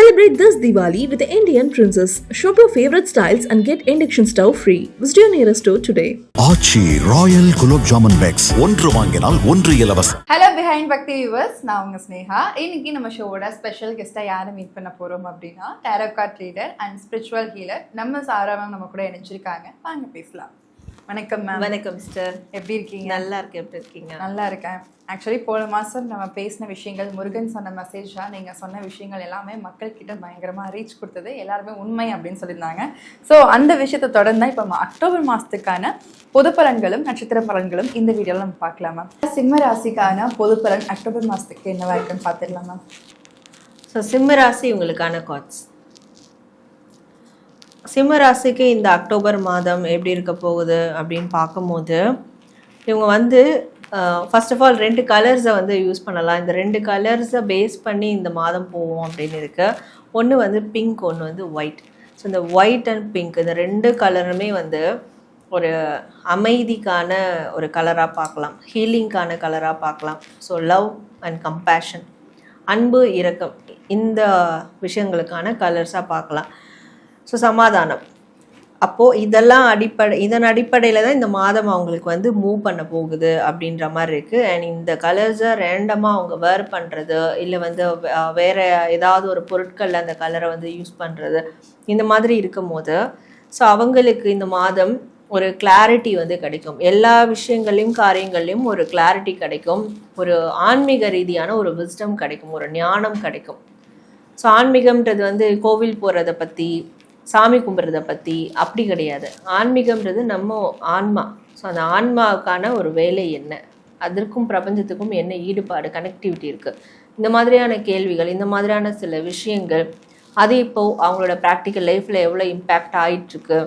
Celebrate this Diwali with the Indian Princess. Shop your favorite styles and get induction stove free. Visit your nearest store today. Aachi royal gulab jamun packs. ஒன்று வாங்கினால் ஒன்று இலவசம். Hello behind பக்தி viewers நான் உங்க ஸ்னேகா. இன்னைக்கு நம்ம ஷோவோட ஸ்பெஷல் கெஸ்ட்டாக யாரை மீட் பண்ண போறோம் அப்படின்னா tarot reader and spiritual healer நம்ம சாரா மேம் நம்ம கூட இணைஞ்சிருக்காங்க. வாங்க பேசலாம். வணக்கம் மேம் வணக்கம் சிஸ்டர் எப்படி இருக்கீங்க? நல்லா இருக்கு எப்படி இருக்கீங்க? நல்லா இருக்கேன். ஆக்சுவலி போன மாதம் நம்ம பேசின விஷயங்கள் முருகன் சொன்ன மெசேஜாக நீங்கள் சொன்ன விஷயங்கள் எல்லாமே மக்கள்கிட்ட பயங்கரமாக ரீச் கொடுத்தது. எல்லாருமே உண்மை அப்படின்னு சொல்லியிருந்தாங்க. ஸோ அந்த விஷயத்தை தொடர்ந்து இப்போ அக்டோபர் மாதத்துக்கான பொது பலன்களும் நட்சத்திர பலன்களும் இந்த வீடியோவில் நம்ம பார்க்கலாம் மேம் சிம்ம ராசிக்கான பொது பலன் அக்டோபர் மாதத்துக்கு என்னவா இருக்குன்னு பார்த்துடலாம் மேம் ஸோ சிம்ம ராசி உங்களுக்கான காட்ஸ் சிம்மராசிக்கு இந்த அக்டோபர் மாதம் எப்படி இருக்க போகுது அப்படின்னு பார்க்கும்போது இவங்க வந்து ஃபர்ஸ்ட் ஆஃப் ஆல் ரெண்டு கலர்ஸை வந்து யூஸ் பண்ணலாம். இந்த ரெண்டு கலர்ஸை பேஸ் பண்ணி இந்த மாதம் போவோம் அப்படின்னு இருக்கு. ஒன்று வந்து பிங்க் ஒன்று வந்து ஒயிட் ஸோ இந்த ஒயிட் அண்ட் பிங்க் இந்த ரெண்டு கலருமே வந்து ஒரு அமைதிக்கான ஒரு கலராக பார்க்கலாம். ஹீலிங்க்கான கலராக பார்க்கலாம். ஸோ லவ் அண்ட் கம்பேஷன் அன்பு இரக்கம். இந்த விஷயங்களுக்கான கலர்ஸாக பார்க்கலாம். ஸோ சமாதானம் அப்போது இதெல்லாம் அடிப்படை இதன் அடிப்படையில் தான் இந்த மாதம் அவங்களுக்கு வந்து மூவ் பண்ண போகுது அப்படின்ற மாதிரி இருக்குது அண்ட் இந்த கலர்ஸை ரேண்டமாக அவங்க வேர் பண்ணுறது இல்லை வந்து வேறு ஏதாவது ஒரு பொருட்களில் அந்த கலரை வந்து யூஸ் பண்ணுறது இந்த மாதிரி இருக்கும் போது ஸோ அவங்களுக்கு இந்த மாதம் ஒரு கிளாரிட்டி வந்து கிடைக்கும். எல்லா விஷயங்களையும் காரியங்களையும் ஒரு கிளாரிட்டி கிடைக்கும். ஒரு ஆன்மீக ரீதியான ஒரு விஸ்டம் கிடைக்கும். ஒரு ஞானம் கிடைக்கும். ஸோ ஆன்மீகம்ன்றது வந்து கோவில் போகிறத பற்றி சாமி கும்பிட்றத பற்றி அப்படி கிடையாது. ஆன்மீகம்ன்றது நம்ம ஆன்மா. ஸோ அந்த ஆன்மாவுக்கான ஒரு வேலை என்ன? அதற்கும் பிரபஞ்சத்துக்கும் என்ன ஈடுபாடு கனெக்டிவிட்டி இருக்குது இந்த மாதிரியான கேள்விகள் இந்த மாதிரியான சில விஷயங்கள் அது இப்போது அவங்களோட ப்ராக்டிக்கல் லைஃப்பில் எவ்வளோ இம்பேக்ட் ஆகிட்டுருக்கு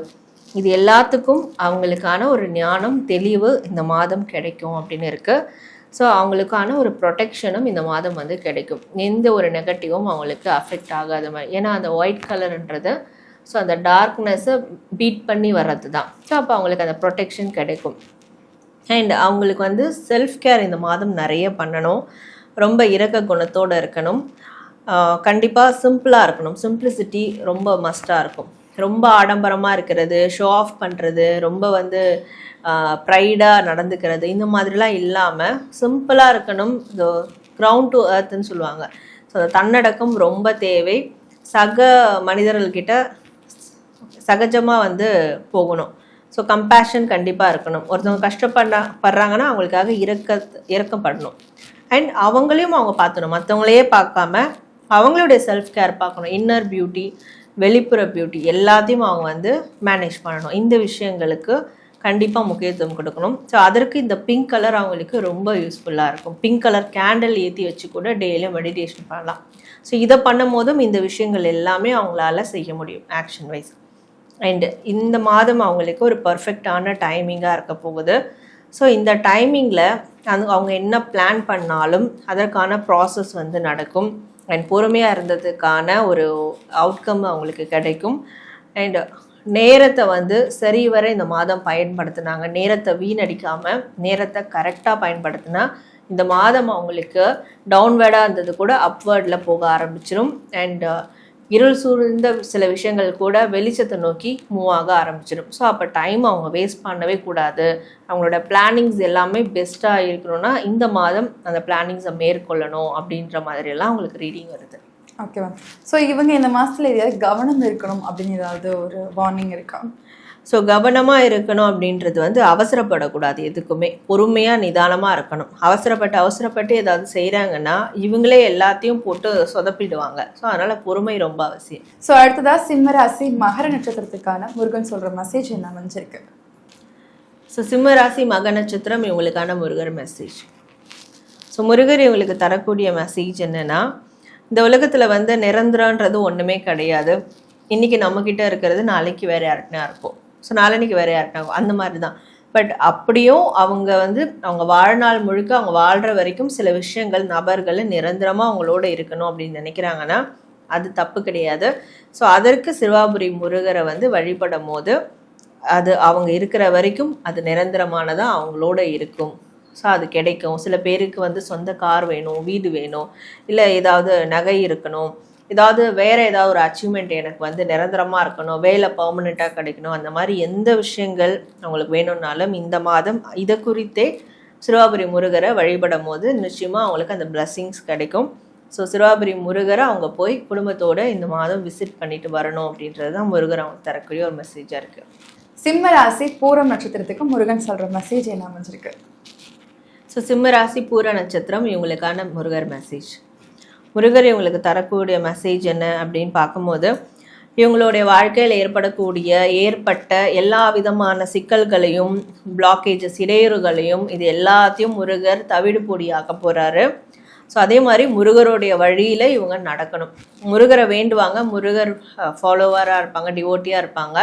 இது எல்லாத்துக்கும் அவங்களுக்கான ஒரு ஞானம் தெளிவு இந்த மாதம் கிடைக்கும் அப்படின்னு இருக்குது ஸோ அவங்களுக்கான ஒரு ப்ரொடெக்ஷனும் இந்த மாதம் வந்து கிடைக்கும். எந்த ஒரு நெகட்டிவும் அவங்களுக்கு அஃபெக்ட் ஆகாத மாதிரி. ஏன்னா அந்த ஒயிட் கலருன்றது ஸோ அந்த டார்க்னஸை பீட் பண்ணி வர்றது தான் ஸோ அப்போ அவங்களுக்கு அந்த ப்ரொடெக்ஷன் கிடைக்கும். அண்ட் அவங்களுக்கு வந்து செல்ஃப் கேர் இந்த மாதம் நிறைய பண்ணணும். ரொம்ப இரக்க குணத்தோடு இருக்கணும். கண்டிப்பாக சிம்பிளாக இருக்கணும். சிம்பிளிசிட்டி ரொம்ப மஸ்ட்டாக இருக்கும். ரொம்ப ஆடம்பரமாக இருக்கிறது ஷோ ஆஃப் பண்ணுறது ரொம்ப வந்து ப்ரைடாக நடந்துக்கிறது இந்த மாதிரிலாம் இல்லாமல் சிம்பிளாக இருக்கணும். இந்த கிரவுண்ட் டு அர்த்துன்னு சொல்லுவாங்க. ஸோ அந்த தன்னடக்கம் ரொம்ப தேவை. சக மனிதர்கள்கிட்ட சகஜமாக வந்து போகணும். ஸோ கம்பேஷன் கண்டிப்பாக இருக்கணும். ஒருத்தவங்க கஷ்டப்பட படுறாங்கன்னா அவங்களுக்காக இறக்க இறக்கப்படணும். அண்ட் அவங்களையும் அவங்க பார்த்துணும் மற்றவங்களையே பார்க்காம அவங்களுடைய செல்ஃப் கேர் பார்க்கணும். இன்னர் பியூட்டி வெளிப்புற பியூட்டி எல்லாத்தையும் அவங்க வந்து மேனேஜ் பண்ணணும். இந்த விஷயங்களுக்கு கண்டிப்பாக முக்கியத்துவம் கொடுக்கணும். ஸோ அதற்கு இந்த பிங்க் கலர் அவங்களுக்கு ரொம்ப யூஸ்ஃபுல்லாக இருக்கும். பிங்க் கலர் கேண்டில் ஏற்றி வச்சு கூட டெய்லியும் மெடிடேஷன் பண்ணலாம். ஸோ இதை பண்ணும் போதும் இந்த விஷயங்கள் எல்லாமே அவங்களால செய்ய முடியும் ஆக்ஷன் வைஸ் அண்ட் இந்த மாதம் அவங்களுக்கு ஒரு பர்ஃபெக்டான டைமிங்காக இருக்க போகுது. ஸோ இந்த டைமிங்கில் அது அவங்க என்ன பிளான் பண்ணாலும் அதற்கான ப்ராசஸ் வந்து நடக்கும். அண்ட் பொறுமையாக இருந்ததுக்கான ஒரு அவுட்கம் அவங்களுக்கு கிடைக்கும். அண்ட் நேரத்தை வந்து சரிவர இந்த மாதம் பயன்படுத்தினாங்க. நேரத்தை வீணடிக்காமல் நேரத்தை கரெக்டாக பயன்படுத்தினா இந்த மாதம் அவங்களுக்கு டவுன்வேர்டாக இருந்தது கூட அப்வேர்டில் போக ஆரம்பிச்சிடும் அண்டு இருள் சூழ்ந்த சில விஷயங்கள் கூட வெளிச்சத்தை நோக்கி மூவ் ஆக ஆரம்பிச்சிடும். ஸோ அப்போ டைம் அவங்க வேஸ்ட் பண்ணவே கூடாது. அவங்களோட பிளானிங்ஸ் எல்லாமே பெஸ்ட்டாக இருக்கணும்னா இந்த மாதம் அந்த பிளானிங்ஸை மேற்கொள்ளணும் அப்படின்ற மாதிரியெல்லாம் அவங்களுக்கு ரீடிங் வருது. ஓகே மேம் ஸோ இவங்க இந்த மாதத்தில் எதையாவது கவனம் இருக்கணும் அப்படின்னு ஏதாவது ஒரு வார்னிங் இருக்கா? ஸோ கவனமாக இருக்கணும் அப்படின்றது வந்து அவசரப்படக்கூடாது எதுக்குமே. பொறுமையாக நிதானமாக இருக்கணும். அவசரப்பட்டு அவசரப்பட்டு ஏதாவது செய்கிறாங்கன்னா இவங்களே எல்லாத்தையும் போட்டு சொதப்பிடுவாங்க. ஸோ அதனால் பொறுமை ரொம்ப அவசியம். ஸோ அடுத்ததா சிம்ம ராசி மகர நட்சத்திரத்துக்கான முருகன் சொல்ற மெசேஜ் என்ன அமைஞ்சிருக்கு? ஸோ சிம்ம ராசி மக நட்சத்திரம் இவங்களுக்கான முருகர் மெசேஜ் ஸோ முருகர் இவங்களுக்கு தரக்கூடிய மெசேஜ் என்னன்னா இந்த உலகத்தில் வந்து நிரந்தரன்றது ஒன்றுமே கிடையாது. இன்னைக்கு நம்மக்கிட்ட இருக்கிறது நாளைக்கு வேற யாருக்குனா இருக்கும் ஸோ நாளைக்கு வேற யாருக்காகும் அந்த மாதிரி தான் பட் அப்படியும் அவங்க வந்து அவங்க வாழ்நாள் முழுக்க அவங்க வாழ்கிற வரைக்கும் சில விஷயங்கள் நபர்கள் நிரந்தரமாக அவங்களோட இருக்கணும் அப்படின்னு நினைக்கிறாங்கன்னா அது தப்பு கிடையாது. ஸோ அதற்கு சிறுவாபுரி முருகரை வந்து வழிபடும் போது அது அவங்க இருக்கிற வரைக்கும் அது நிரந்தரமானதாக அவங்களோட இருக்கும். ஸோ அது கிடைக்கும். சில பேருக்கு வந்து சொந்த கார் வேணும் வீடு வேணும். இல்லை ஏதாவது நகை இருக்கணும். ஏதாவது வேற ஏதாவது ஒரு அச்சீவ்மெண்ட் எனக்கு வந்து நிரந்தரமா இருக்கணும் வேலை பர்மனெண்ட்டாக கிடைக்கணும் அந்த மாதிரி எந்த விஷயங்கள் அவங்களுக்கு வேணும்னாலும் இந்த மாதம் இதை குறித்தே சிறுவாபுரி முருகரை வழிபடும் போது நிச்சயமா அவங்களுக்கு அந்த blessings கிடைக்கும். ஸோ சிறுவாபுரி முருகரை அவங்க போய் குடும்பத்தோட இந்த மாதம் விசிட் பண்ணிட்டு வரணும் அப்படின்றது தான் முருகர் அவங்க தரக்கூடிய ஒரு மெசேஜாக இருக்கு. சிம்ம ராசி பூரம் நட்சத்திரத்துக்கு முருகன் சொல்ற மெசேஜ் என்ன அமைஞ்சிருக்கு? ஸோ சிம்ம ராசி பூர நட்சத்திரம் இவங்களுக்கான முருகர் மெசேஜ் முருகர் இவங்களுக்கு தரக்கூடிய மெசேஜ் என்ன அப்படின்னு பார்க்கும்போது இவங்களுடைய வாழ்க்கையில் ஏற்படக்கூடிய ஏற்பட்ட எல்லா விதமான சிக்கல்களையும் பிளாக்கேஜஸ் இடையூறுகளையும் இது எல்லாத்தையும் முருகர் தவிடு பொடியாக்க போகிறாரு ஸோ அதே மாதிரி முருகருடைய வழியில் இவங்க நடக்கணும். முருகரை வேண்டுவாங்க. முருகர் ஃபாலோவராக இருப்பாங்க டிவோட்டியாக இருப்பாங்க.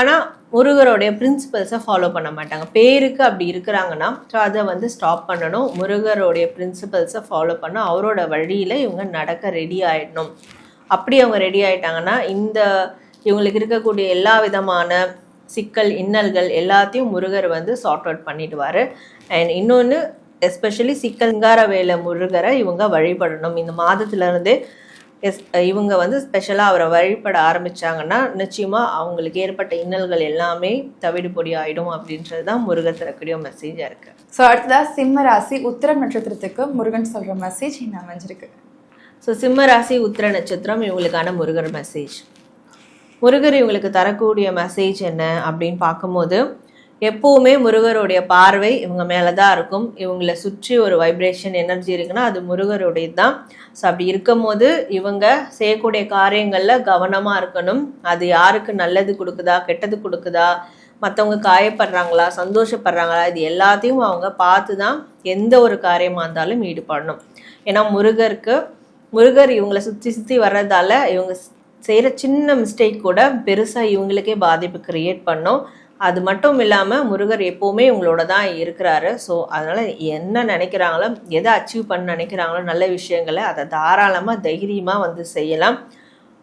ஆனால் முருகருடைய பிரின்சிபல்ஸை ஃபாலோ பண்ண மாட்டாங்க. பேருக்கு அப்படி இருக்கிறாங்கன்னா ஸோ அதை வந்து ஸ்டாப் பண்ணணும். முருகருடைய பிரின்சிபல்ஸை ஃபாலோ பண்ண அவரோட வழியில் இவங்க நடக்க ரெடி ஆகிடணும் அப்படி அவங்க ரெடி ஆகிட்டாங்கன்னா இந்த இவங்களுக்கு இருக்கக்கூடிய எல்லா விதமான சிக்கல் இன்னல்கள் எல்லாத்தையும் முருகர் வந்து சார்ட் அவுட் பண்ணிடுவார். அண்ட் இன்னொன்று எஸ்பெஷலி சிக்கல்கார வேலை முருகரை இவங்க வழிபடணும். இந்த மாதத்துலேருந்தே எஸ் இவங்க வந்து ஸ்பெஷலாக அவரை வழிபட ஆரம்பிச்சாங்கன்னா நிச்சயமாக அவங்களுக்கு ஏற்பட்ட இன்னல்கள் எல்லாமே தவிடு பொடி ஆயிடும் அப்படின்றது தான் முருகர் தரக்கூடிய மெசேஜாக இருக்குது ஸோ அடுத்ததா சிம்ம ராசி உத்திரம் நட்சத்திரத்துக்கு முருகன் சொல்ற மெசேஜ் என்ன அமைஞ்சிருக்கு. ஸோ சிம்ம ராசி உத்திர நட்சத்திரம் இவங்களுக்கான முருகர் மெசேஜ் முருகர் இவங்களுக்கு தரக்கூடிய மெசேஜ் என்ன அப்படின்னு பார்க்கும்போது எப்போவுமே முருகருடைய பார்வை இவங்க மேலே தான் இருக்கும். இவங்களை சுற்றி ஒரு வைப்ரேஷன் எனர்ஜி இருக்குன்னா அது முருகருடையது தான் ஸோ அப்படி இருக்கும் போது இவங்க செய்யக்கூடிய காரியங்களில் கவனமாக இருக்கணும். அது யாருக்கு நல்லது கொடுக்குதா கெட்டது கொடுக்குதா மற்றவங்க காயப்படுறாங்களா சந்தோஷப்படுறாங்களா இது எல்லாத்தையும் அவங்க பார்த்து தான் எந்த ஒரு காரியமாக இருந்தாலும் ஈடுபடணும். ஏன்னா முருகருக்கு முருகர் இவங்களை சுற்றி சுற்றி வர்றதால இவங்க செய்கிற சின்ன மிஸ்டேக் கூட பெருசாக இவங்களுக்கே பாதிப்பு கிரியேட் பண்ணும். அது மட்டும் இல்லாமல் முருகர் எப்போவுமே உங்களோட தான் இருக்கிறாரு. ஸோ அதனால் என்ன நினைக்கிறாங்களோ எதை அச்சீவ் பண்ண நினைக்கிறாங்களோ நல்ல விஷயங்களை அதை தாராளமாக தைரியமாக வந்து செய்யலாம்.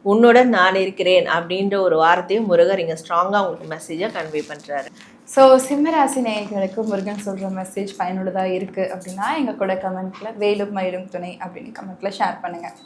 உன்னுடன் நான் இருக்கிறேன் அப்படின்ற ஒரு வார்த்தையும் முருகர் இங்கே ஸ்ட்ராங்காக உங்களுக்கு மெசேஜாக கன்வே பண்ணுறாரு ஸோ சிம்மராசி நேயர்களுக்கு முருகன் சொல்கிற மெசேஜ் பயனுள்ளதாக இருக்குது அப்படின்னா எங்கள் கூட கமெண்ட்டில் வேலும் மயிலும் துணை அப்படின்னு கமெண்ட்டில் ஷேர் பண்ணுங்க.